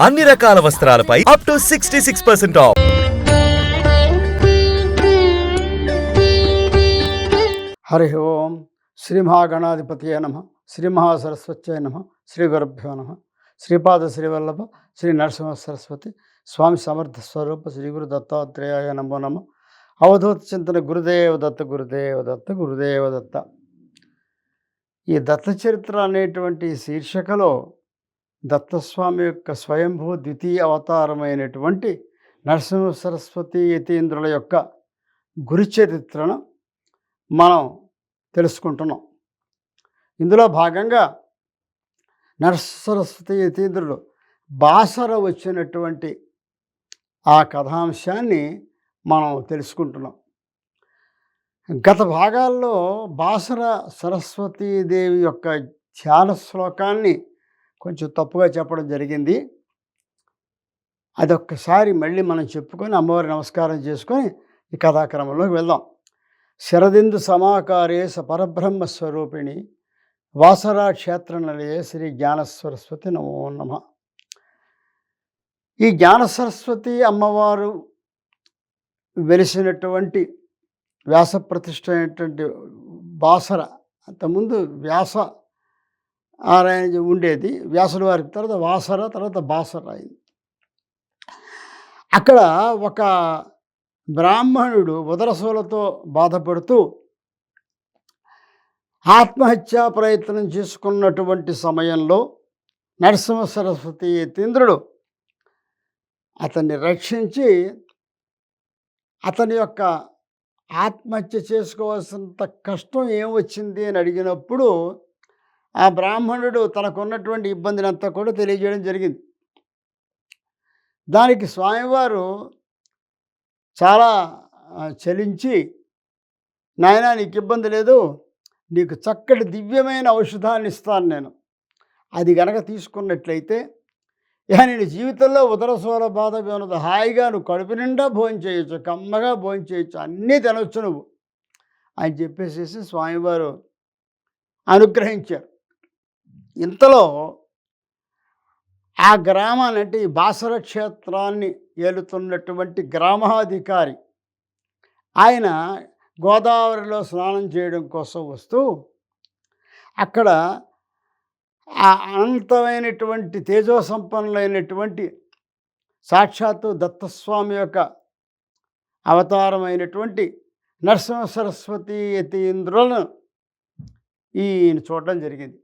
అన్ని రకాల వస్త్రాలపై up to sixty six percent off Hari Om Shri మహాగణాధిపతియే నమ శ్రీ మహాసరస్వత్యై నమ శ్రీ గురుభ్యో నమ శ్రీపాద శ్రీవల్లభ శ్రీ నరసింహ సరస్వతి స్వామి సమర్థ స్వరూప శ్రీ గురు దత్తాత్రేయాయ నమో నమ. అవధూత చింతన గురుదేవ దత్త గురుదేవ దత్త గురుదేవ దత్త. ఈ దత్త చరిత్ర అనేటువంటి శీర్షికలో దత్తస్వామి యొక్క స్వయంభూ ద్వితీయ అవతారమైనటువంటి నరసింహ సరస్వతి యతీంద్రుల యొక్క గురి చరిత్రను మనం తెలుసుకుంటున్నాం. ఇందులో భాగంగా నరసరస్వతి యతీంద్రుడు బాసర వచ్చినటువంటి ఆ కథాంశాన్ని మనం తెలుసుకుంటున్నాం. గత భాగాల్లో బాసర సరస్వతీదేవి యొక్క ధ్యాన శ్లోకాన్ని కొంచెం తప్పుగా చెప్పడం జరిగింది. అదొక్కసారి మళ్ళీ మనం చెప్పుకొని అమ్మవారి నమస్కారం చేసుకొని ఈ కథాక్రమంలోకి వెళ్దాం. శరదిందు సమాకారే స పరబ్రహ్మ స్వరూపిణి వాసరా క్షేత్రనలయే శ్రీ జ్ఞాన సరస్వతి నమో నమ. ఈ జ్ఞాన సరస్వతి అమ్మవారు వెలిసినటువంటి వ్యాస ప్రతిష్ట అయినటువంటి బాసర అంతకుముందు వ్యాస ఆయన ఉండేది. వ్యాసుల వారి తర్వాత వాసర తర్వాత బాసర అయింది అక్కడ ఒక బ్రాహ్మణుడు ఉదరసూలతో బాధపడుతూ ఆత్మహత్యా ప్రయత్నం చేసుకున్నటువంటి సమయంలో నరసింహ సరస్వతి యతీంద్రుడు అతన్ని రక్షించి అతని యొక్క ఆత్మహత్య చేసుకోవాల్సినంత కష్టం ఏం వచ్చింది అని అడిగినప్పుడు ఆ బ్రాహ్మణుడు తనకున్నటువంటి ఇబ్బందిని అంతా కూడా తెలియజేయడం జరిగింది. దానికి స్వామివారు చాలా చలించి నాయనా నీకు ఇబ్బంది లేదు. నీకు చక్కటి దివ్యమైన ఔషధాన్ని ఇస్తాను నేను. అది గనక తీసుకున్నట్లయితే ఇక నేను జీవితంలో ఉదరసోల బాధ ఉన్నది హాయిగా నువ్వు కడుపు నిండా భోజనం చేయొచ్చు కమ్మగా భోజనం చేయొచ్చు అన్నీ తినొచ్చు నువ్వు. అని చెప్పేసేసి స్వామివారు అనుగ్రహించారు. ఇంతలో ఆ గ్రామాన్ని అంటే ఈ బాసర క్షేత్రాన్ని ఏలుతున్నటువంటి గ్రామాధికారి. ఆయన గోదావరిలో స్నానం చేయడం కోసం వస్తూ అక్కడ ఆ అనంతమైనటువంటి తేజోసంపన్నులైనటువంటి సాక్షాత్తు దత్తస్వామి యొక్క అవతారమైనటువంటి నరసింహ సరస్వతి యతీంద్రులను ఈయన చూడడం జరిగింది.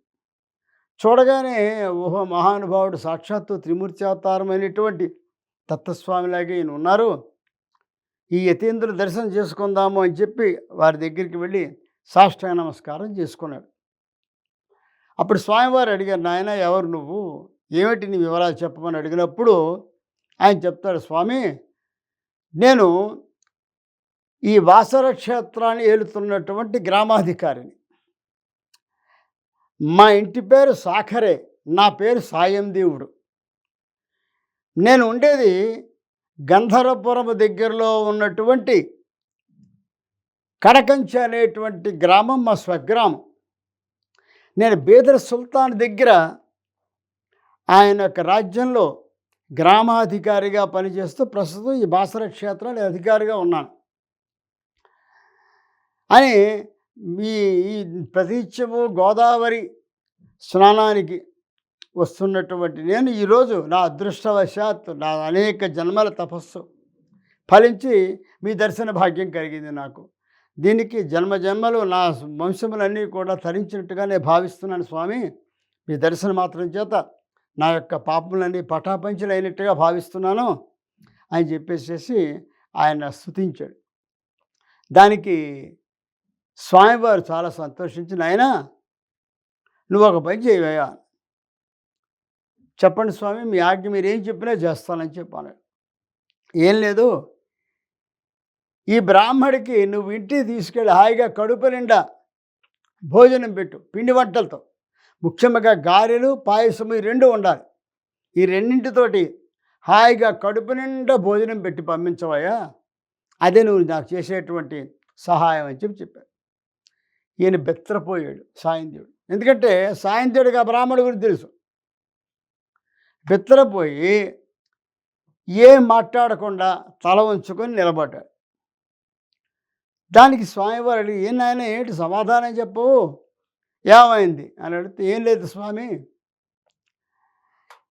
చూడగానే ఓహో మహానుభావుడు సాక్షాత్తు త్రిమూర్తి అవతారమైనటువంటి దత్తస్వామిలాగే ఈయన ఉన్నారు. ఈ యతీంద్రులు దర్శనం చేసుకుందాము అని చెప్పి వారి దగ్గరికి వెళ్ళి సాష్టాంగ నమస్కారం చేసుకున్నాడు. అప్పుడు స్వామివారు అడిగారు నాయన ఎవరు నువ్వు? ఏమిటి నీ వివరాలు చెప్పమని? అడిగినప్పుడు ఆయన చెప్తాడు స్వామి నేను ఈ వాసర క్షేత్రాన్ని ఏలుతున్నటువంటి గ్రామాధికారిని. మా ఇంటి పేరు సాఖరే నా పేరు సాయం దేవుడు. నేను ఉండేది గంధర్వపురం దగ్గరలో ఉన్నటువంటి కడకంచి అనేటువంటి గ్రామం మా స్వగ్రామం. నేను బీదర్ సుల్తాన్ దగ్గర ఆయన యొక్క రాజ్యంలో గ్రామాధికారిగా పనిచేస్తూ ప్రస్తుతం ఈ బాసర క్షేత్రాల అధికారిగా ఉన్నాను. అని మీ ఈ ప్రతిత్యము గోదావరి స్నానానికి వస్తున్నటువంటి నేను ఈరోజు నా అదృష్టవశాత్తు నా అనేక జన్మల తపస్సు ఫలించి మీ దర్శన భాగ్యం కలిగింది నాకు. దీనికి జన్మ జన్మలు నా వంశములన్నీ కూడా తరించినట్టుగా నేను భావిస్తున్నాను స్వామి. మీ దర్శనం మాత్రం చేత నా యొక్క పాపములన్నీ అయినట్టుగా భావిస్తున్నాను అని చెప్పేసేసి ఆయన స్తుతించాడు. దానికి స్వామివారు చాలా సంతోషించి నాయన నువ్వు ఒక పని చేయవయ్యా. చెప్పండి స్వామి మీ ఆజ్ఞ మీరు ఏం చెప్పినా చేస్తానని చెప్పాను ఏం లేదు. ఈ బ్రాహ్మడికి నువ్వు ఇంటికి తీసుకెళ్ళి హాయిగా కడుపు నిండా భోజనం పెట్టు పిండి వంటలతో. ముఖ్యంగా గారెలు పాయసం ఈ రెండు ఉండాలి ఈ రెండింటితోటి హాయిగా కడుపు నిండా భోజనం పెట్టి పంపించవయ్యా. అదే నువ్వు నాకు చేసేటువంటి సహాయం అని చెప్పి చెప్పాను. ఈయన బెత్తరపోయాడు సాయందేవుడు ఎందుకంటే సాయందేవుడికి ఆ బ్రాహ్మణుడి గురించి తెలుసు. బిత్తరపోయి ఏం మాట్లాడకుండా తల ఉంచుకొని నిలబడ్డాడు. దానికి స్వామివారు అడిగి ఏం నాయన ఏంటి సమాధానం చెప్పు ఏమైంది? అని అడిగితే ఏం లేదు స్వామి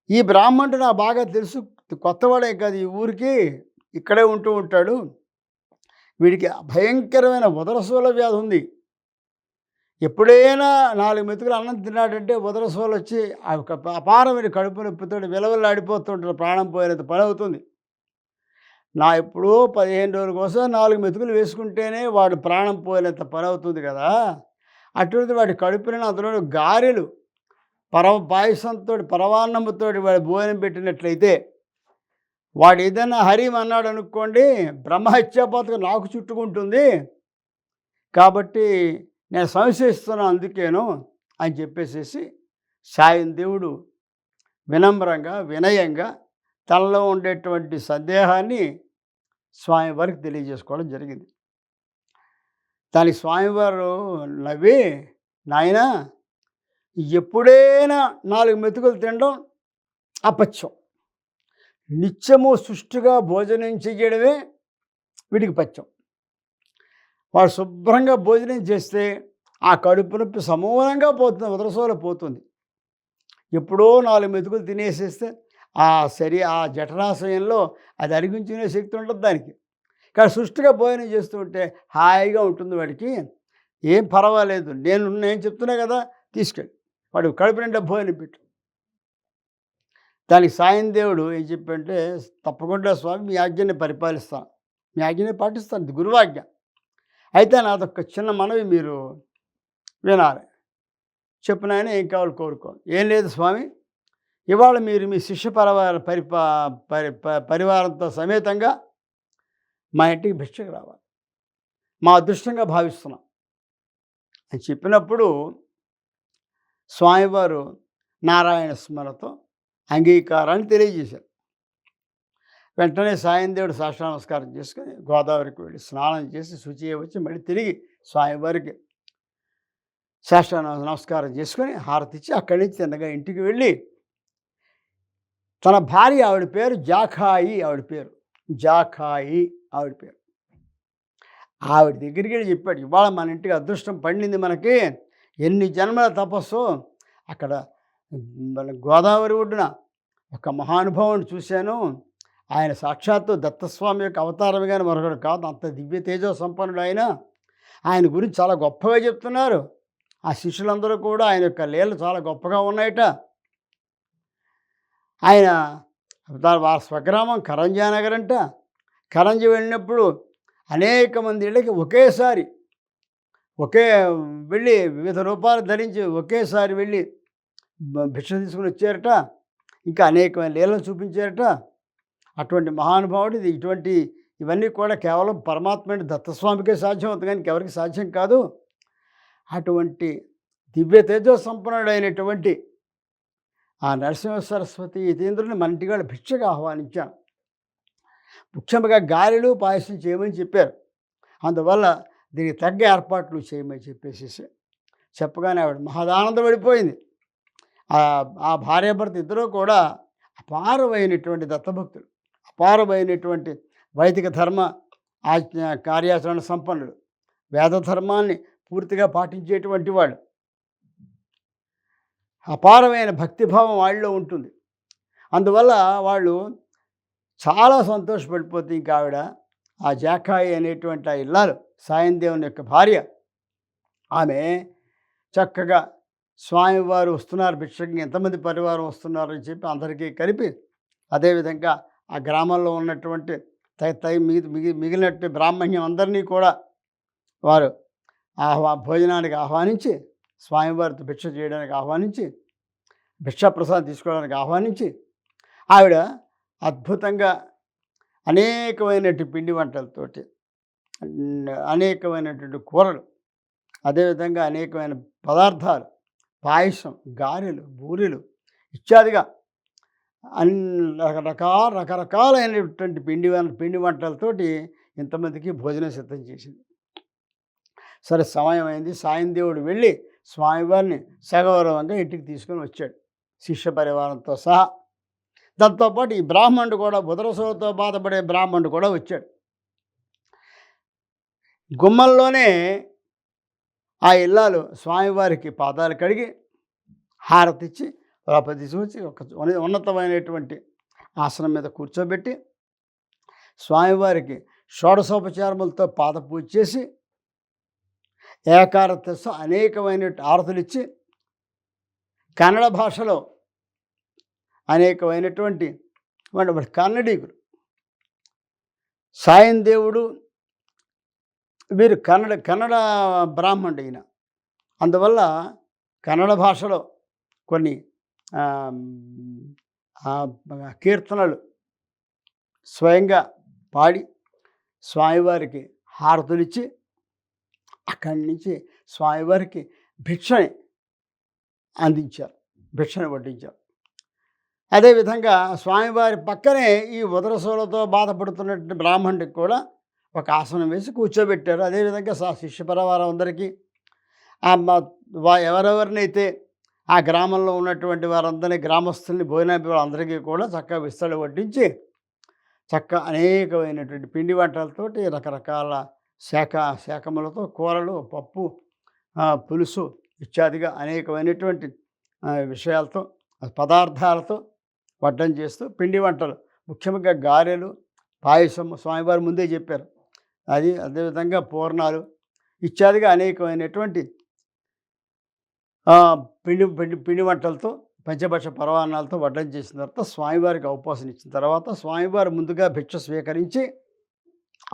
ఈ బ్రాహ్మణుడు నాకు బాగా తెలుసు. కొత్తవాడే కాదు ఈ ఊరికి ఇక్కడే ఉంటూ ఉంటాడు. వీడికి భయంకరమైన ఉదరసూల వ్యాధి ఉంది. ఎప్పుడైనా నాలుగు మెతుకులు అన్నం తిన్నాడంటే ఉదరసోలు వచ్చి ఆ యొక్క అపారమైన కడుపు నొప్పితో విలవల్లాడిపోతుంటాడు ప్రాణం పోయినంత పని అవుతుంది. నా ఎప్పుడో పదిహేను రోజుల కోసం నాలుగు మెతుకులు వేసుకుంటేనే వాడు ప్రాణం పోయినంత పని అవుతుంది కదా. అటువంటి వాడి కడుపుని అందులో గారెలు పరవ పాయసంతో పరవాన్నముతో వాడి భోజనం పెట్టినట్లయితే వాడు ఏదైనా హరిం అన్నాడు అనుకోండి బ్రహ్మహత్యా నాకు చుట్టుకుంటుంది. కాబట్టి నేను సంశయిస్తున్నాను అందుకేను అని చెప్పేసేసి సాయం దేవుడు వినమ్రంగా వినయంగా తనలో ఉండేటువంటి సందేహాన్ని స్వామివారికి తెలియజేసుకోవడం జరిగింది. దానికి స్వామివారు నవ్వి నాయన ఎప్పుడైనా నాలుగు మెతుకులు తినడం అపత్యం నిత్యము సుష్టిగా భోజనం చేయడమే వీడికి పచ్చం వాడు శుభ్రంగా భోజనం చేస్తే ఆ కడుపు నొప్పి సమూలంగా పోతుంది ఉదరసోల పోతుంది. ఎప్పుడో నాలుగు మెతుకులు తినేసేస్తే ఆ శరీ ఆ జఠరాశయంలో అది అరిగించుకునే శక్తి ఉంటుంది దానికి. కానీ సుష్టిగా భోజనం చేస్తూ ఉంటే హాయిగా ఉంటుంది వాడికి. ఏం పర్వాలేదు నేను నేను చెప్తున్నా కదా తీసుకెళ్ళి. వాడు కడుపు నిండా భోజనం పెట్టు. దానికి సాయం దేవుడు ఏం చెప్పంటే తప్పకుండా స్వామి మీ ఆజ్ఞని పరిపాలిస్తాను. మీ ఆజ్ఞని పాటిస్తాను. గురువాజ్ఞ. అయితే నాదొక చిన్న మనవి మీరు వినాలి. చెప్పిన ఆయన ఏం కావాలి కోరుకో. ఏం లేదు స్వామి ఇవాళ మీరు మీ శిష్య పరివార పరిపా పరి పరివారంతో సమేతంగా మా ఇంటికి భిక్షకు రావాలి. మా అదృష్టంగా భావిస్తున్నాం. అని చెప్పినప్పుడు స్వామివారు నారాయణ స్మరతో అంగీకారాన్ని తెలియజేశారు. వెంటనే సాయం దేవుడు సాష్ట నమస్కారం చేసుకుని గోదావరికి వెళ్ళి స్నానం చేసి శుచి వచ్చి మళ్ళీ తిరిగి స్వామివారికి సాష్ట నమస్కారం చేసుకొని హారతి ఇచ్చి అక్కడి నుంచి తిన్నగా ఇంటికి వెళ్ళి తన భార్య ఆవిడ పేరు జాఖాయి ఆవిడ పేరు. జాఖాయి ఆవిడ పేరు. ఆవిడ దగ్గరికి వెళ్ళి చెప్పాడు ఇవాళ మన ఇంటికి అదృష్టం పండింది మనకి. ఎన్ని జన్మల తపస్సు. అక్కడ మన గోదావరి ఒడ్డున ఒక మహానుభావుని చూశాను. ఆయన సాక్షాత్తు దత్తస్వామి యొక్క అవతారం కానీ మరొకడు కాదు. అంత దివ్య తేజో సంపన్నుడు ఆయన. ఆయన గురించి చాలా గొప్పగా చెప్తున్నారు. ఆ శిష్యులందరూ కూడా ఆయన యొక్క లీలలు చాలా గొప్పగా ఉన్నాయట. ఆయన వారి స్వగ్రామం కరంజానగర్ అంట. కరంజి వెళ్ళినప్పుడు అనేక మంది ఇళ్ళకి ఒకేసారి ఒకే వెళ్ళి వివిధ రూపాలు ధరించి ఒకేసారి వెళ్ళి భిక్ష తీసుకుని వచ్చారట. ఇంకా అనేకమైన లీలలు చూపించారట. అటువంటి మహానుభావుడు ఇది ఇటువంటి ఇవన్నీ కూడా కేవలం పరమాత్మని దత్తస్వామికే సాధ్యం అవుతుంది కానీ ఎవరికి సాధ్యం కాదు. అటువంటి దివ్య తేజో సంపన్నుడైనటువంటి ఆ నరసింహ సరస్వతి యతీంద్రుని మన ఇంటి వాళ్ళ భిక్షగా ఆహ్వానించాను. ముఖ్యంగా గారెలు పాయసం చేయమని చెప్పారు. అందువల్ల దీనికి తగ్గ ఏర్పాట్లు చేయమని చెప్పేసి చెప్పగానే ఆవిడ మహదానంద పడిపోయింది. ఆ భార్యాభర్త ఇద్దరూ కూడా అపారమైనటువంటి దత్తభక్తులు. పారబోయినటువంటి వైదిక ధర్మ ఆజ్ఞ కార్యాచరణ సంపన్నులు వేద ధర్మాన్ని పూర్తిగా పాటించేటువంటి వాళ్ళు అపారమైన భక్తిభావం వాళ్ళలో ఉంటుంది. అందువల్ల వాళ్ళు చాలా సంతోషపడిపోతే ఇంకా ఆవిడ ఆ జాకాయి అనేటువంటి ఆ ఇల్లాలు సాయం దేవుని యొక్క భార్య ఆమె చక్కగా స్వామివారు వస్తున్నారు భిక్షకి ఎంతమంది పరివారం వస్తున్నారని చెప్పి అందరికీ కలిపి అదేవిధంగా ఆ గ్రామంలో ఉన్నటువంటి తై తై మిగి మిగి మిగిలినట్టు బ్రాహ్మణ్యం అందరినీ కూడా వారు ఆహ్వా భోజనానికి ఆహ్వానించి స్వామివారితో భిక్ష చేయడానికి ఆహ్వానించి భిక్షాప్రసాదం తీసుకోవడానికి ఆహ్వానించి ఆవిడ అద్భుతంగా అనేకమైనటువంటి పిండి వంటలతోటి అనేకమైనటువంటి కూరలు అదేవిధంగా అనేకమైన పదార్థాలు పాయసం గారెలు బూరెలు ఇత్యాదిగా అన్ని రకరకాల రకరకాలైనటువంటి పిండి పిండి వంటలతోటి ఇంతమందికి భోజనం సిద్ధం చేసింది. సరే సమయం అయింది. సాయం దేవుడు వెళ్ళి స్వామివారిని సగౌరవంగా ఇంటికి తీసుకొని వచ్చాడు. శిష్య పరివారంతో సహా. దాంతోపాటు ఈ బ్రాహ్మణుడు కూడా బుధరసోతో బాధపడే బ్రాహ్మణుడు కూడా వచ్చాడు. గుమ్మల్లోనే ఆ ఇల్లాలు స్వామివారికి పాదాలు కడిగి హారతిచ్చి లోపల తీసుకొచ్చి ఒక ఉన్నతమైనటువంటి ఆసనం మీద కూర్చోబెట్టి స్వామివారికి షోడశోపచారములతో పాద పూజ చేసి ఏకారతస్సు అనేకమైన ఆరతులు ఇచ్చి కన్నడ భాషలో అనేకమైనటువంటి కన్నడీకులు. సాయం దేవుడు వీరు కన్నడ కన్నడ బ్రాహ్మణుడు ఈయన అందువల్ల కన్నడ భాషలో కొన్ని కీర్తనలు స్వయంగా పాడి స్వామివారికి హారతులిచ్చి అక్కడి నుంచి స్వామివారికి భిక్షని అందించారు భిక్షని వడ్డించారు. అదేవిధంగా స్వామివారి పక్కనే ఈ ఉదరసోలతో బాధపడుతున్నటువంటి బ్రాహ్మణుడికి కూడా ఒక ఆసనం వేసి కూర్చోబెట్టారు. అదేవిధంగా శిష్య పరివారం అందరికీ. ఎవరెవరినైతే ఆ గ్రామంలో ఉన్నటువంటి వారందరినీ గ్రామస్తుల్ని భోజనం అందరికీ కూడా చక్కగా విస్తరణ వడ్డించి చక్క అనేకమైనటువంటి పిండి వంటలతోటి రకరకాల శాఖ శాఖములతో కూరలు పప్పు పులుసు ఇత్యాదిగా అనేకమైనటువంటి విషయాలతో పదార్థాలతో వడ్డం చేస్తూ పిండి వంటలు. ముఖ్యంగా గారెలు పాయసం స్వామివారు ముందే చెప్పారు. అది అదేవిధంగా పూర్ణాలు ఇత్యాదిగా అనేకమైనటువంటి పిండి పిండి పిండి వంటలతో పంచభక్ష పరవాన్నాలతో వడ్డం చేసిన తర్వాత స్వామివారికి అవకాశం ఇచ్చిన తర్వాత స్వామివారు ముందుగా భిక్ష స్వీకరించి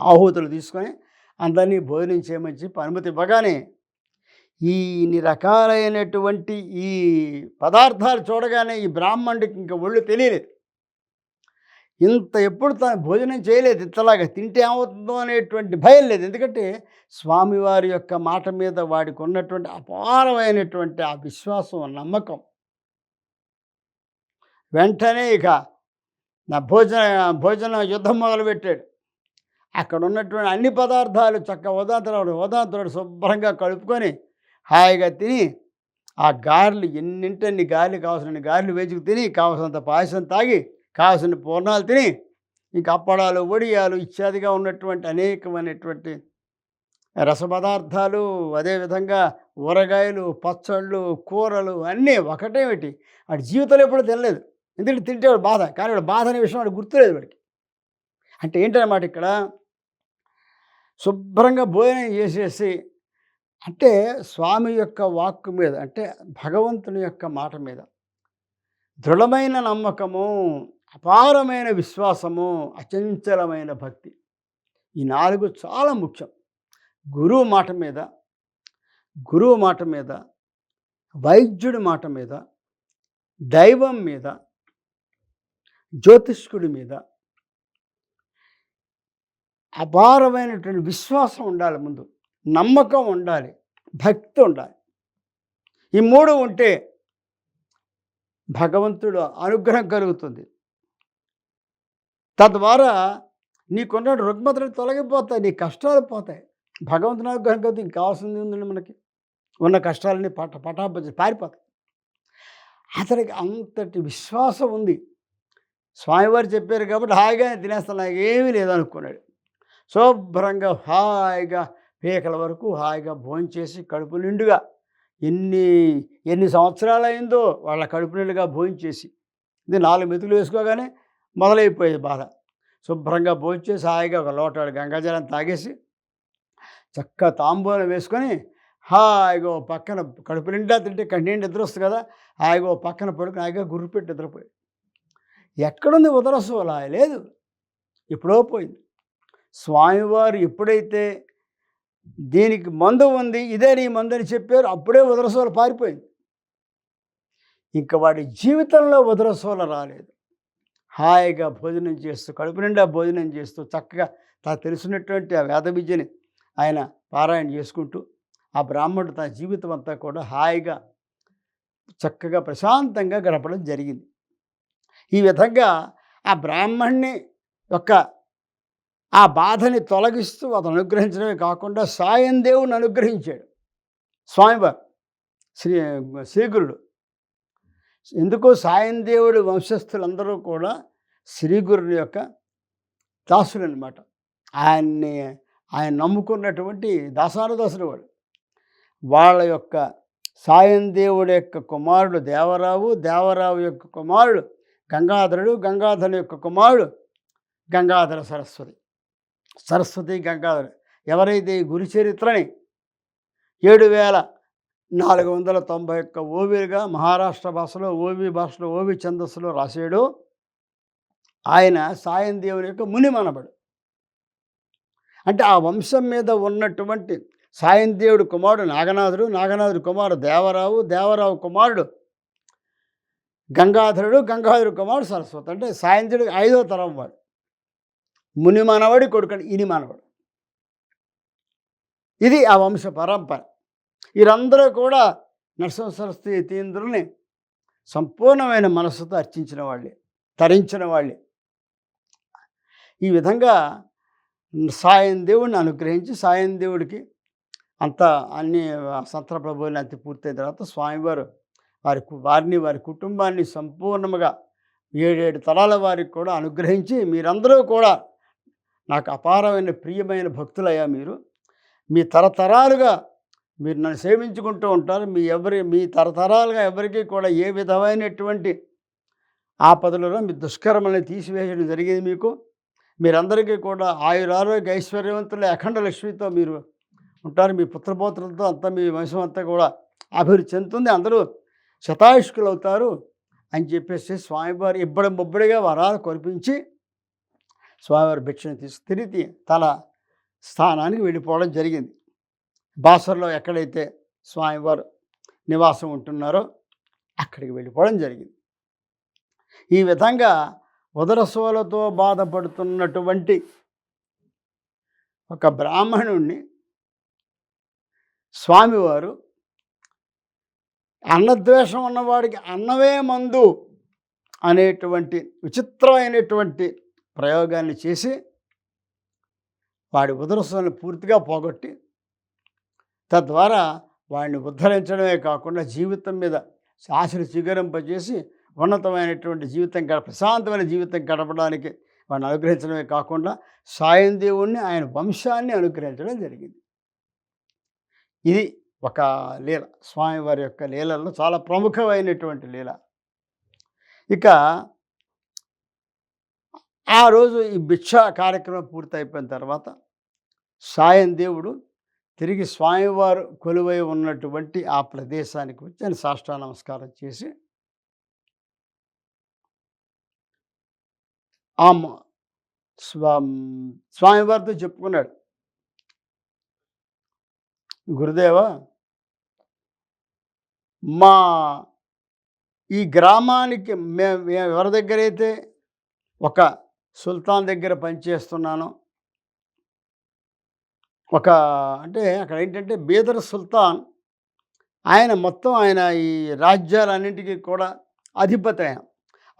ఆహుతులు తీసుకొని అందరినీ భోజనం చేయమని చెప్పి అనుమతి ఇవ్వగానే ఈ ఇన్ని రకాలైనటువంటి ఈ పదార్థాలు చూడగానే ఈ బ్రాహ్మణుడికి ఇంకా ఒళ్ళు తెలియలేదు. ఇంత ఎప్పుడు తాను భోజనం చేయలేదు ఇంతలాగా తింటే ఏమవుతుందో అనేటువంటి భయం లేదు. ఎందుకంటే స్వామివారి యొక్క మాట మీద వాడికి ఉన్నటువంటి అపారమైనటువంటి ఆ విశ్వాసం నమ్మకం. వెంటనే ఇక నా భోజన భోజన యుద్ధం మొదలుపెట్టాడు. అక్కడ ఉన్నటువంటి అన్ని పదార్థాలు చక్క ఉదాంతరాడు ఉదాంతరాడు శుభ్రంగా కలుపుకొని హాయిగా తిని ఆ గారెలు ఎన్నింటన్ని గాలి కావాల్సిన గారెలు వేచుకు తిని కావాల్సినంత పాయసం తాగి కాసిన పూర్ణాలు తిని ఇంకా అప్పడాలు వడియాలు ఇత్యాదిగా ఉన్నటువంటి అనేకమైనటువంటి రసపదార్థాలు అదేవిధంగా ఊరగాయలు పచ్చళ్ళు కూరలు అన్నీ ఒకటేమిటి వాడి జీవితంలో ఎప్పుడూ తినలేదు. ఎందుకంటే తింటే వాడు బాధ. కానీ వాడు బాధ అనే విషయం వాడు గుర్తులేదు వాడికి. అంటే ఏంటన్నమాట ఇక్కడ? శుభ్రంగా భోజనం చేసేసి అంటే స్వామి యొక్క వాక్కు మీద అంటే భగవంతుని యొక్క మాట మీద దృఢమైన నమ్మకము అపారమైన విశ్వాసము అచంచలమైన భక్తి. ఈ నాలుగు చాలా ముఖ్యం. గురువు మాట మీద గురువు మాట మీద వైద్యుడి మాట మీద దైవం మీద జ్యోతిష్కుడి మీద అపారమైనటువంటి విశ్వాసం ఉండాలి ముందు. నమ్మకం ఉండాలి. భక్తి ఉండాలి. ఈ మూడు ఉంటే భగవంతుడు అనుగ్రహం కలుగుతుంది. తద్వారా నీకున్న రుగ్మతలు తొలగిపోతాయి నీ కష్టాలు పోతాయి. భగవంతుని అనుగ్రహం ఇంక కావాల్సింది ఉందండి మనకి. ఉన్న కష్టాలన్నీ పట పటాప పారిపోతాయి. అతనికి అంతటి విశ్వాసం ఉంది. స్వామివారు చెప్పారు కాబట్టి హాయిగా తినేస్తాను నాకు ఏమీ లేదనుకున్నాడు శుభ్రంగా హాయిగా పీకల వరకు హాయిగా భోంచేసి కడుపు నిండుగా ఎన్ని ఎన్ని సంవత్సరాలు అయిందో వాళ్ళ కడుపు నిండుగా భోంచేసి ఇది నాలుగు మెతుకులు వేసుకోగానే మొదలైపోయేది బాధ. శుభ్రంగా భోంచేసి హాయిగా ఒక లోటాడు గంగాజలం తాగేసి చక్క తాంబూలం వేసుకొని హాయిగా ఓ పక్కన కడుపు నిండా తింటే కంటి నిండా నిద్ర వస్తుంది కదా హాయిగా ఓ పక్కన పడుకుని హాయిగా గుర్రు పెట్టి నిద్రపోయి ఎక్కడుంది ఉదరసోలా లేదు. ఎప్పుడో పోయింది. స్వామివారు ఎప్పుడైతే దీనికి మందు ఉంది ఇదే నీ మందు అని చెప్పారు అప్పుడే ఉదరసోల పారిపోయింది. ఇంకా వాడి జీవితంలో ఉదరసోల రాలేదు. హాయిగా భోజనం చేస్తూ కడుపు నిండా భోజనం చేస్తూ చక్కగా తా తెలిసినటువంటి ఆ వేద విద్యని ఆయన పారాయణ చేసుకుంటూ ఆ బ్రాహ్మణుడు తన జీవితం అంతా కూడా హాయిగా చక్కగా ప్రశాంతంగా గడపడం జరిగింది. ఈ విధంగా ఆ బ్రాహ్మణ్ణి యొక్క ఆ బాధని తొలగిస్తూ అతను అనుగ్రహించడమే కాకుండా సాయం దేవుని అనుగ్రహించాడు. స్వామివారు శ్రీ శ్రీగురుడు ఎందుకో సాయం దేవుడి వంశస్థులందరూ కూడా శ్రీగురుని యొక్క దాసులు అనమాట ఆయన్ని ఆయన నమ్ముకున్నటువంటి దాసానుదాసులు వాడు. వాళ్ళ యొక్క సాయం దేవుడి యొక్క కుమారుడు దేవరావు దేవరావు యొక్క కుమారుడు గంగాధరుడు గంగాధరుని యొక్క కుమారుడు గంగాధర సరస్వతి. సరస్వతి గంగాధరుడు ఎవరైతే ఈ గురు చరిత్రని ఏడు వేల నాలుగు వందల తొంభై ఒక్క ఓవిగా మహారాష్ట్ర భాషలో ఓవి భాషలో ఓవి ఛందస్సులో రాశాడు ఆయన సాయం దేవుని యొక్క ముని మనబడు అంటే ఆ వంశం మీద ఉన్నటువంటి సాయం దేవుడు కుమారుడు నాగనాథుడు నాగనాథుడు కుమారుడు దేవరావు దేవరావు కుమారుడు గంగాధరుడు గంగాధరుడు కుమారుడు సరస్వతి. అంటే సాయంత్రుడు ఐదో తరం వాడు. ముని మానవాడి కొడుకని ఇని మానవాడు ఇది ఆ వంశ పరంపర. వీరందరూ కూడా నరసింహ సరస్వతి యతీంద్రుల్ని సంపూర్ణమైన మనస్సుతో అర్చించిన వాళ్ళే తరించిన వాళ్ళే. ఈ విధంగా సాయం దేవుడిని అనుగ్రహించి సాయం దేవుడికి అంత అన్ని సంతర ప్రభువుని అంత పూర్తయిన తర్వాత స్వామివారు వారి కు- వారిని వారి కుటుంబాన్ని సంపూర్ణముగా ఏడేడు తరాల వారికి కూడా అనుగ్రహించి మీరందరూ కూడా నాకు అపారమైన ప్రియమైన భక్తులయ్యా మీరు. మీ తరతరాలుగా మీరు నన్ను సేవించుకుంటూ ఉంటారు. మీ ఎవరి మీ తరతరాలుగా ఎవరికి కూడా ఏ విధమైనటువంటి ఆపదలలో మీ దుష్కర్మల్ని తీసివేయడం జరిగింది మీకు. మీరందరికీ కూడా ఆయురారోగ్య ఐశ్వర్యవంతులు అఖండ లక్ష్మితో మీరు ఉంటారు. మీ పుత్రపోత్రులతో అంతా మీ వంశం అంతా కూడా అభివృద్ధి చెందుతుంది. అందరూ శతాయుష్కులు అవుతారు అని చెప్పేసి స్వామివారు ఇబ్బడి ముబ్బడిగా వరాలు కురిపించి స్వామివారి భిక్షను తీసి తిరిగి తల స్థానానికి వెళ్ళిపోవడం జరిగింది. బాసర్లో ఎక్కడైతే స్వామివారు నివాసం ఉంటున్నారో అక్కడికి వెళ్ళిపోవడం జరిగింది. ఈ విధంగా ఉదరసోలతో బాధపడుతున్నటువంటి ఒక బ్రాహ్మణుణ్ణి స్వామివారు అన్నద్వేషం ఉన్నవాడికి అన్నవే మందు అనేటువంటి విచిత్రమైనటువంటి ప్రయోగాన్ని చేసి వాడి ఉదరసోలను పూర్తిగా పోగొట్టి తద్వారా వాడిని ఉద్ధరించడమే కాకుండా జీవితం మీద ఆశలు చిగురింపజేసి ఉన్నతమైనటువంటి జీవితం గడ ప్రశాంతమైన జీవితం గడపడానికి వాడిని అనుగ్రహించడమే కాకుండా సాయం దేవుణ్ణి ఆయన వంశాన్ని అనుగ్రహించడం జరిగింది. ఇది ఒక లీల స్వామివారి యొక్క లీలల్లో చాలా ప్రముఖమైనటువంటి లీల. ఇక ఆ రోజు ఈ భిక్ష కార్యక్రమం పూర్తయిపోయిన తర్వాత సాయం దేవుడు తిరిగి స్వామివారు కొలువై ఉన్నటువంటి ఆ ప్రదేశానికి వచ్చి ఆయన సాష్టా నమస్కారం చేసి ఆ స్వా స్వామివారితో చెప్పుకున్నాడు. గురుదేవ మా ఈ గ్రామానికి మేము మేము ఎవరి దగ్గర అయితే ఒక సుల్తాన్ దగ్గర పనిచేస్తున్నానో ఒక అంటే అక్కడ ఏంటంటే బీదర్ సుల్తాన్ ఆయన మొత్తం ఆయన ఈ రాజ్యాలన్నింటికీ కూడా అధిపతి ఆయన.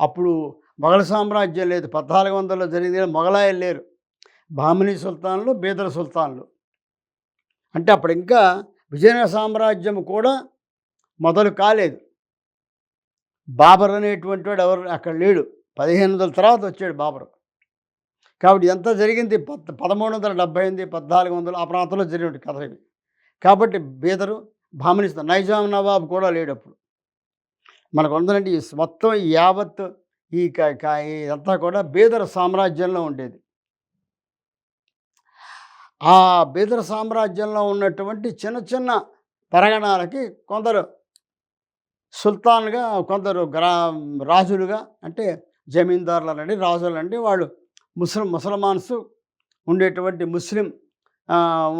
అప్పుడు మొఘల సామ్రాజ్యం లేదు. పద్నాలుగు వందల్లో జరిగింది మొఘలాయలు లేరు. బామిని సుల్తాన్లు బీదర్ సుల్తాన్లు. అంటే అప్పుడు ఇంకా విజయనగర సామ్రాజ్యం కూడా మొదలు కాలేదు. బాబర్ అనేటువంటి వాడు ఎవరు? అక్కడ లేడు. పదిహేను వందల తర్వాత వచ్చాడు బాబర్. కాబట్టి ఎంత జరిగింది? పద్ పదమూడు వందల డెబ్బై ఎనిమిది పద్నాలుగు వందలు ఆ ప్రాంతంలో జరిగిన కథ ఇవి. కాబట్టి బీదరు భామనిస్తారు నైజాం నవాబ్ కూడా లేడప్పుడు. మనకు ఉందంటే ఈ మొత్తం ఈ యావత్ ఈ ఇదంతా కూడా బీదర సామ్రాజ్యంలో ఉండేది. ఆ బీదర సామ్రాజ్యంలో ఉన్నటువంటి చిన్న చిన్న పరగణాలకి కొందరు సుల్తాన్గా కొందరు గ్రా రాజులుగా అంటే జమీందారులనండి రాజులండి వాళ్ళు ముస్లిం ముసల్మాన్స్ ఉండేటువంటి ముస్లిం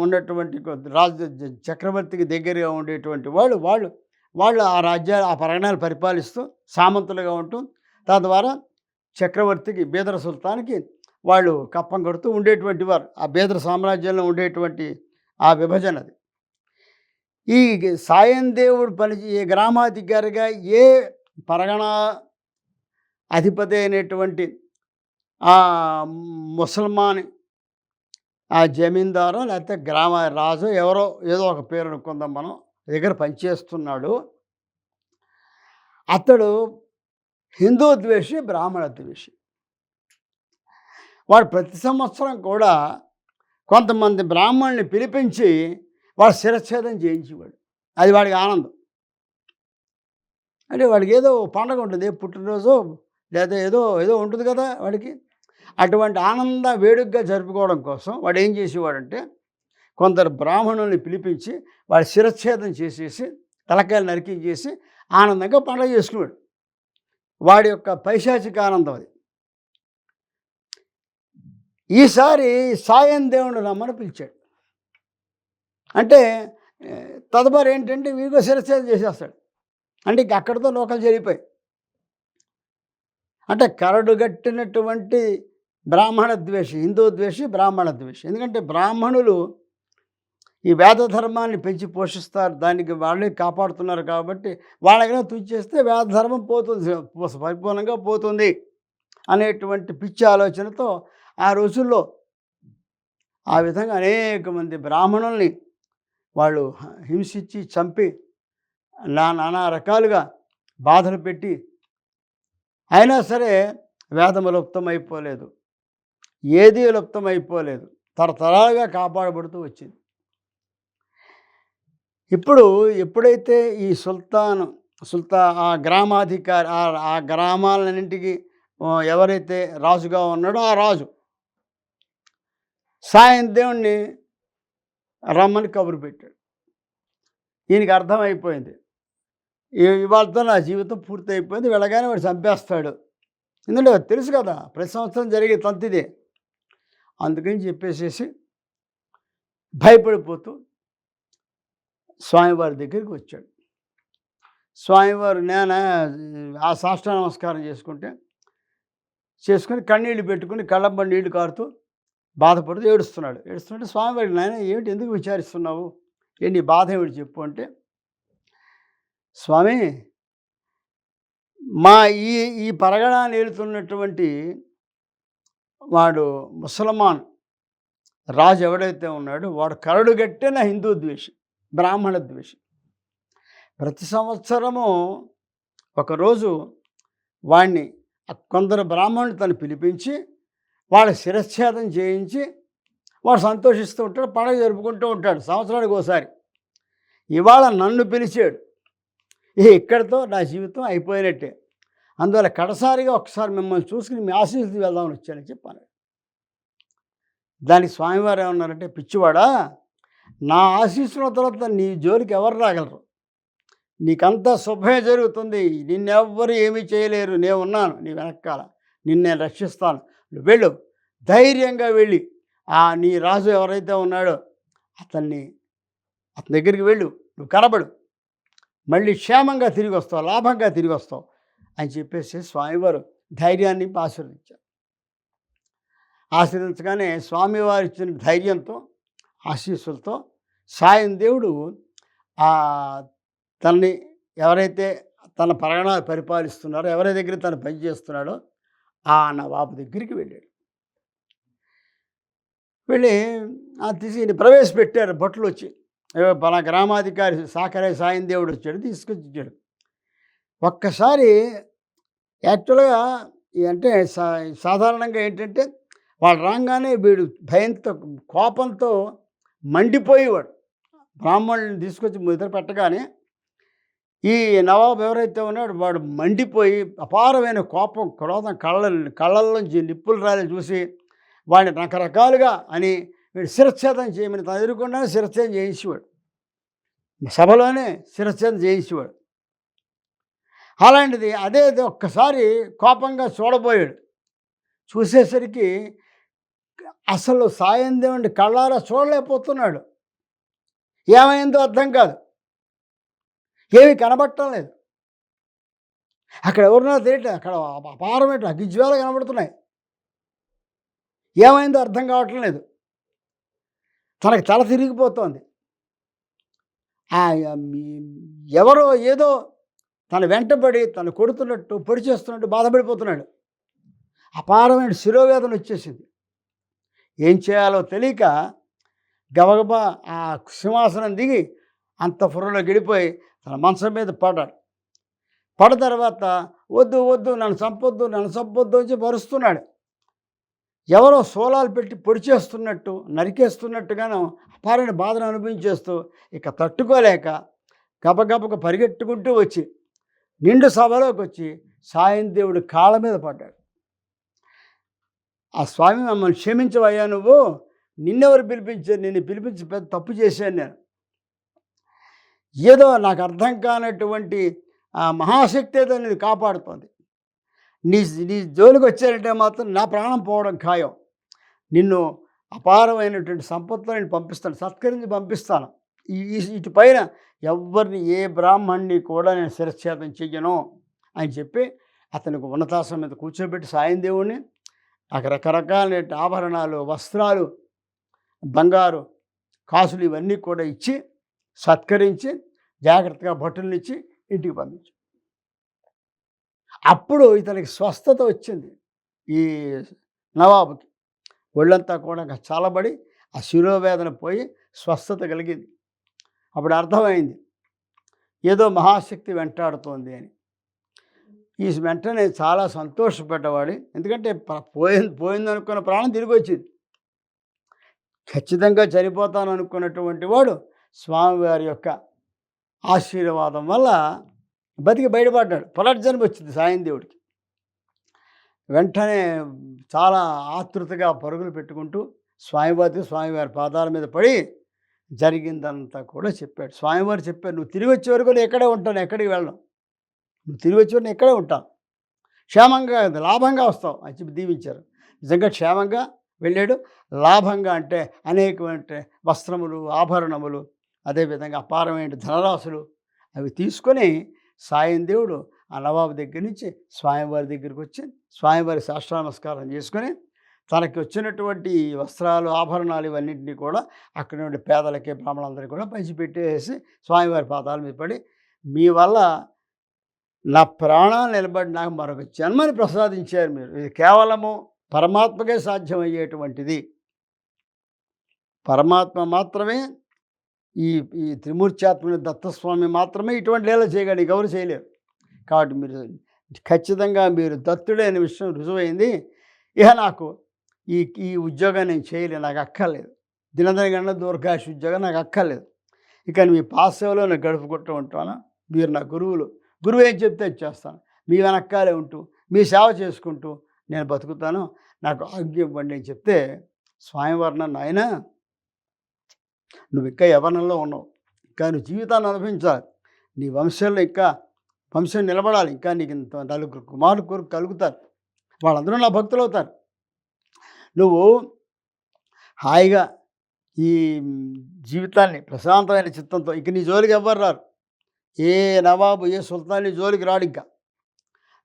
ఉండేటువంటి ఉన్నటువంటి చక్రవర్తికి దగ్గరగా ఉండేటువంటి వాళ్ళు వాళ్ళు వాళ్ళు ఆ రాజ్యాలు ఆ పరగణాలు పరిపాలిస్తూ సామంతులుగా ఉంటూ తద్వారా చక్రవర్తికి బీదర సుల్తాన్కి వాళ్ళు కప్పం కొడుతూ ఉండేటువంటి వారు. ఆ బీదర సామ్రాజ్యంలో ఉండేటువంటి ఆ విభజన అది. ఈ సాయం దేవుడు పని ఏ గ్రామాధికారిగా ఏ పరగణ అధిపతి అయినటువంటి ముసల్మాన్ ఆ జమీందారో లేకపోతే గ్రామ రాజు ఎవరో ఏదో ఒక పేరు అనుకుందాం మనం దగ్గర పనిచేస్తున్నాడు. అతడు హిందూ ద్వేషి బ్రాహ్మణ ద్వేషి. వాడు ప్రతి సంవత్సరం కూడా కొంతమంది బ్రాహ్మణుని పిలిపించి వాడు శిరచ్ఛేదం చేయించేవాడు. అది వాడికి ఆనందం. అంటే వాడికి ఏదో పండగ ఉంటుంది పుట్టినరోజు లేదా ఏదో ఏదో ఉంటుంది కదా వాడికి. అటువంటి ఆనంద వేడుకగా జరుపుకోవడం కోసం వాడు ఏం చేసేవాడంటే కొందరు బ్రాహ్మణుల్ని పిలిపించి వాడి శిరచ్ఛేదం చేసేసి తలకాయలు నరికించేసి ఆనందంగా పండుగ చేసుకున్నాడు వాడి యొక్క పైశాచిక ఆనందం అది. ఈసారి సాయం దేవుడు రమ్మని పిలిచాడు. అంటే తదుపరి ఏంటంటే వీగో శిరచ్ఛేదం చేసేస్తాడు. అంటే ఇంక అక్కడితో లోకల్ జరిగిపోయి అంటే కరడు కట్టినటువంటి బ్రాహ్మణ ద్వేషి హిందూ ద్వేషి బ్రాహ్మణ ద్వేషి. ఎందుకంటే బ్రాహ్మణులు ఈ వేద ధర్మాన్ని పెంచి పోషిస్తారు. దానికి వాళ్ళే కాపాడుతున్నారు కాబట్టి వాళ్ళకైనా తుచ్చేస్తే వేద ధర్మం పోతుంది పరిపూర్ణంగా పోతుంది అనేటువంటి పిచ్చి ఆలోచనతో ఆ రోజుల్లో ఆ విధంగా అనేక మంది బ్రాహ్మణుల్ని వాళ్ళు హింసించి చంపి నా నానా రకాలుగా బాధలు పెట్టి అయినా సరే వేదములుప్తం అయిపోలేదు ఏదీ లుప్తమైపోలేదు. తరతరాలుగా కాపాడబడుతూ వచ్చింది. ఇప్పుడు ఎప్పుడైతే ఈ సుల్తాన్ సుల్తా ఆ గ్రామాధికారి ఆ గ్రామాలన్నింటికి ఎవరైతే రాజుగా ఉన్నాడో ఆ రాజు సాయం దేవుణ్ణి రమ్మని కబురు పెట్టాడు. ఈయనకి అర్థమైపోయింది. ఈ- ఇవాళతో నా జీవితం పూర్తి అయిపోయింది వెళ్ళగానే వాడు చంపేస్తాడు. ఎందుకంటే తెలుసు కదా ప్రతి సంవత్సరం జరిగే తంతిదే. అందుకని చెప్పేసేసి భయపడిపోతూ స్వామివారి దగ్గరికి వచ్చాడు. స్వామివారు నేను ఆ సాష్ట నమస్కారం చేసుకుంటే చేసుకుని కన్నీళ్ళు పెట్టుకుని కళ్ళంబ నీళ్ళు కారుతూ బాధపడుతూ ఏడుస్తున్నాడు. ఏడుస్తుంటే స్వామివారికి నాయన ఏమిటి ఎందుకు విచారిస్తున్నావు? ఏంటి బాధ ఏమిటి చెప్పు అంటే స్వామి మా ఈ ఈ పరగణాన్ని ఏలుతున్నటువంటి వాడు ముసల్మాన్. రాజు ఎవడైతే ఉన్నాడో వాడు కరడుగట్టిన హిందూ ద్వేషి బ్రాహ్మణ ద్వేషి. ప్రతి సంవత్సరము ఒకరోజు వాణ్ణి కొందరు బ్రాహ్మణులు తను పిలిపించి వాళ్ళ శిరచ్ఛేదం చేయించి వాడు సంతోషిస్తూ ఉంటాడు పండుగ జరుపుకుంటూ ఉంటాడు సంవత్సరానికి ఒకసారి ఇవాళ నన్ను పిలిచాడు. ఇక ఇక్కడితో నా జీవితం అయిపోయినట్టే. అందువల్ల కడసారిగా ఒకసారి మిమ్మల్ని చూసుకుని మీ ఆశీస్సు వెళ్దామని వచ్చానని చెప్పాను. దానికి స్వామివారు ఏమన్నారంటే పిచ్చివాడా నా ఆశీస్సుల తర్వాత నీ జోలికి ఎవరు రాగలరు? నీకంతా శుభమే జరుగుతుంది. నిన్నెవ్వరు ఏమీ చేయలేరు. నేను ఉన్నాను నీ వెనకాల. నిన్ను నేను రక్షిస్తాను. నువ్వు వెళ్ళు. ధైర్యంగా వెళ్ళి. ఆ నీ రాజు ఎవరైతే ఉన్నాడో అతన్ని అతని దగ్గరికి వెళ్ళు. నువ్వు కనబడు. మళ్ళీ క్షేమంగా తిరిగి వస్తావు. లాభంగా తిరిగి వస్తావు. అని చెప్పేసి స్వామివారు ధైర్యాన్ని ఆశీర్వదించారు. ఆశ్రయించగానే స్వామివారు ఇచ్చిన ధైర్యంతో ఆశీస్సులతో సాయం దేవుడు ఆ తనని ఎవరైతే తన పరగణాలు పరిపాలిస్తున్నారో ఎవరి దగ్గర తను పనిచేస్తున్నాడో ఆ నవాబు దగ్గరికి వెళ్ళాడు. వెళ్ళి ఆ తీసి ప్రవేశపెట్టారు బట్టలు వచ్చి పలా గ్రామాధికారి సాకరే సాయం దేవుడు వచ్చాడు తీసుకొచ్చాడు. ఒక్కసారి యాక్చువల్గా ఈ అంటే సా సాధారణంగా ఏంటంటే వాడు రాగానే వీడు భయంతో కోపంతో మండిపోయేవాడు. బ్రాహ్మణుని తీసుకొచ్చి ముద్ర పెట్టగానే ఈ నవాబు ఎవరైతే ఉన్నాడు వాడు మండిపోయి అపారమైన కోపం క్రోధం కళ్ళ కళ్ళల్లోంచి నిప్పులు రాలి చూసి వాడిని రకరకాలుగా అని వీడు శిరచ్ఛేదం చేయమని తను ఎదుర్కొండానే శిరచ్ఛేదం చేయించేవాడు. సభలోనే శిరచ్ఛేదం చేయించేవాడు. అలాంటిది అదే అది ఒక్కసారి కోపంగా చూడబోయాడు. చూసేసరికి అసలు సాయం దేవుడి కళ్ళారా చూడలేకపోతున్నాడు. ఏమైందో అర్థం కాదు. ఏమీ కనబడటం లేదు. అక్కడ ఎవరున్నా తెలియట అక్కడ అపారమైన అగ్గిజ్వాలు కనబడుతున్నాయి. ఏమైందో అర్థం కావటం లేదు. తనకు తల తిరిగిపోతోంది. ఆ ఎవరో ఏదో తన వెంటబడి తను కొడుతున్నట్టు పొడి చేస్తున్నట్టు బాధపడిపోతున్నాడు. అపారమైన శిరోవేదన వచ్చేసింది. ఏం చేయాలో తెలియక గబగబా ఆ సింహాసనం దిగి అంత ఫుర్రలో గడిపోయి తన మనసు మీద పడ్డాడు. పడ తర్వాత వద్దు వద్దు నన్ను చంపొద్దు నన్ను చంపొద్దు అని భరుస్తున్నాడు ఎవరో సోలాలు పెట్టి పొడి చేస్తున్నట్టు నరికేస్తున్నట్టుగాను అపారమైన బాధను అనుభవించేస్తూ ఇక తట్టుకోలేక గబగబకు పరిగెట్టుకుంటూ వచ్చి నిండు సభలోకి వచ్చి సాయం దేవుడు కాళ్ళ మీద పడ్డాడు. ఆ స్వామి మమ్మల్ని క్షమించవయ్యా నువ్వు. నిన్నెవరు పిలిపించారు నిన్ను పిలిపించి పెద్ద తప్పు చేశాను నేను. ఏదో నాకు అర్థం కానటువంటి ఆ మహాశక్తి ఏదో నేను కాపాడుతోంది. నీ నీ జోలికి వచ్చారంటే మాత్రం నా ప్రాణం పోవడం ఖాయం. నిన్ను అపారమైనటువంటి సంపత్తులు నేను పంపిస్తాను సత్కరించి పంపిస్తాను. ఇటు పైన ఎవరిని ఏ బ్రాహ్మణ్ణి కూడా నేను శిరచ్ఛేదం చెయ్యను అని చెప్పి అతనికి ఉన్నతాసం మీద కూర్చోబెట్టి సాయం దేవుణ్ణి అక్కడ రకరకాల ఆభరణాలు వస్త్రాలు బంగారు కాసులు ఇవన్నీ కూడా ఇచ్చి సత్కరించి జాగ్రత్తగా భటుల్ని ఇచ్చి ఇంటికి పంపించు. అప్పుడు ఇతనికి స్వస్థత వచ్చింది. ఈ నవాబుకి ఒళ్ళంతా కూడా చాలబడి చల్లబడి ఆ శిరోవేదన పోయి స్వస్థత కలిగింది. అప్పుడు అర్థమైంది. ఏదో మహాశక్తి వెంటాడుతోంది అని. ఈ వెంటనే చాలా సంతోషపడ్డవాడు. ఎందుకంటే పోయింది పోయింది అనుకున్న ప్రాణం తిరిగి వచ్చింది ఖచ్చితంగా చనిపోతాను అనుకున్నటువంటి వాడు స్వామివారి యొక్క ఆశీర్వాదం వల్ల బతికి బయటపడ్డాడు. పునర్జన్మ వచ్చింది సాయం దేవుడికి. వెంటనే చాలా ఆతృతగా పరుగులు పెట్టుకుంటూ స్వామివారి స్వామివారి పాదాల మీద పడి జరిగిందంతా కూడా చెప్పాడు. స్వామివారు చెప్పాడు నువ్వు తిరిగి వచ్చే వరకు నేను ఎక్కడే ఉంటాను ఎక్కడికి వెళ్ళను. నువ్వు తిరిగి వచ్చే నేను ఇక్కడే ఉంటాను క్షేమంగా లాభంగా వస్తావు అని చెప్పి దీవించారు. నిజంగా క్షేమంగా వెళ్ళాడు. లాభంగా అంటే అనేకమైన వస్త్రములు ఆభరణములు అదేవిధంగా అపారమైన ధనరాశులు అవి తీసుకొని సాయం దేవుడు ఆ నవాబు దగ్గర నుంచి స్వామివారి దగ్గరికి వచ్చి స్వామివారి సాష్టాంగ నమస్కారం చేసుకొని తనకి వచ్చినటువంటి వస్త్రాలు ఆభరణాలు ఇవన్నింటినీ కూడా అక్కడి నుండి పేదలకి బ్రాహ్మణులందరికీ కూడా పంచిపెట్టేసి స్వామివారి పాదాల మీద పడి మీ వల్ల నా ప్రాణాలు నిలబడి నాకు మరొక జన్మని ప్రసాదించారు మీరు. ఇది కేవలము పరమాత్మకే సాధ్యమయ్యేటువంటిది. పరమాత్మ మాత్రమే ఈ ఈ త్రిమూర్త్యాత్మని దత్తస్వామి మాత్రమే ఇటువంటి లీల చేయగలి ఎవరు చేయలేరు. కాబట్టి మీరు ఖచ్చితంగా మీరు దత్తుడైన విషయం రుజువైంది. ఇక నాకు ఈ ఈ ఉద్యోగం నేను చేయలేదు నాకు అక్కర్లేదు. దినదిన గంట దూరకాశ ఉద్యోగం నాకు అక్కర్లేదు. ఇక మీ పాస్ సేవలో నేను గడుపుకుంటూ ఉంటాను. మీరు నా గురువులు. గురువు ఏం చెప్తే చేస్తాను. మీ వెనకాలే ఉంటూ మీ సేవ చేసుకుంటూ నేను బతుకుతాను. నాకు ఆరోగ్యం ఇవ్వండి అని చెప్తే స్వామివారు నన్ను ఆయన నువ్వు ఇంకా యవనంలో ఉన్నావు. ఇంకా నువ్వు జీవితాన్ని అనుభవించాలి. నీ వంశంలో ఇంకా వంశం నిలబడాలి. ఇంకా నీకు ఇంత నలుగురు కుమారులు కొరకు కలుగుతారు. వాళ్ళందరూ నా భక్తులు అవుతారు. నువ్వు హాయిగా ఈ జీవితాన్ని ప్రశాంతమైన చిత్తంతో ఇక నీ జోలికి ఎవ్వరు రారు. ఏ నవాబు ఏ సుల్తాన్ని జోలికి రాడు ఇంకా.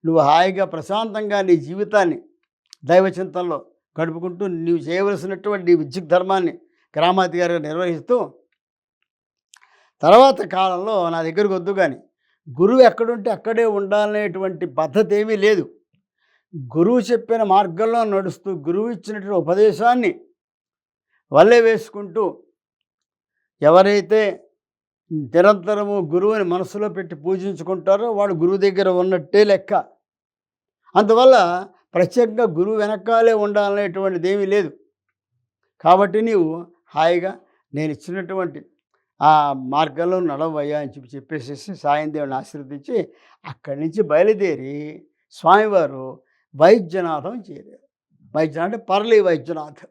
నువ్వు హాయిగా ప్రశాంతంగా నీ జీవితాన్ని దైవ చింతనలో గడుపుకుంటూ నీవు చేయవలసినటువంటి నీ విద్యుత్ ధర్మాన్ని గ్రామాధికారిగా నిర్వహిస్తూ తర్వాత కాలంలో నా దగ్గరకు వద్దు కానీ గురువు ఎక్కడుంటే అక్కడే ఉండాలనేటువంటి పద్ధతి ఏమీ లేదు. గురువు చెప్పిన మార్గంలో నడుస్తూ గురువు ఇచ్చినటువంటి ఉపదేశాన్ని వల్లే వేసుకుంటూ ఎవరైతే నిరంతరము గురువుని మనసులో పెట్టి పూజించుకుంటారో వాడు గురువు దగ్గర ఉన్నట్టే లెక్క. అందువల్ల ప్రత్యేకంగా గురువు వెనకాలే ఉండాలనేటువంటిది ఏమీ లేదు. కాబట్టి నీవు హాయిగా నేను ఇచ్చినటువంటి ఆ మార్గంలో నడవయ్యా అని చెప్పి చెప్పేసేసి సాయం దేవుని ఆశీర్వదించి అక్కడి నుంచి బయలుదేరి స్వామివారు వైద్యనాథం చేరారు. వైద్యనాథ్ అంటే పర్లీ వైద్యనాథ్.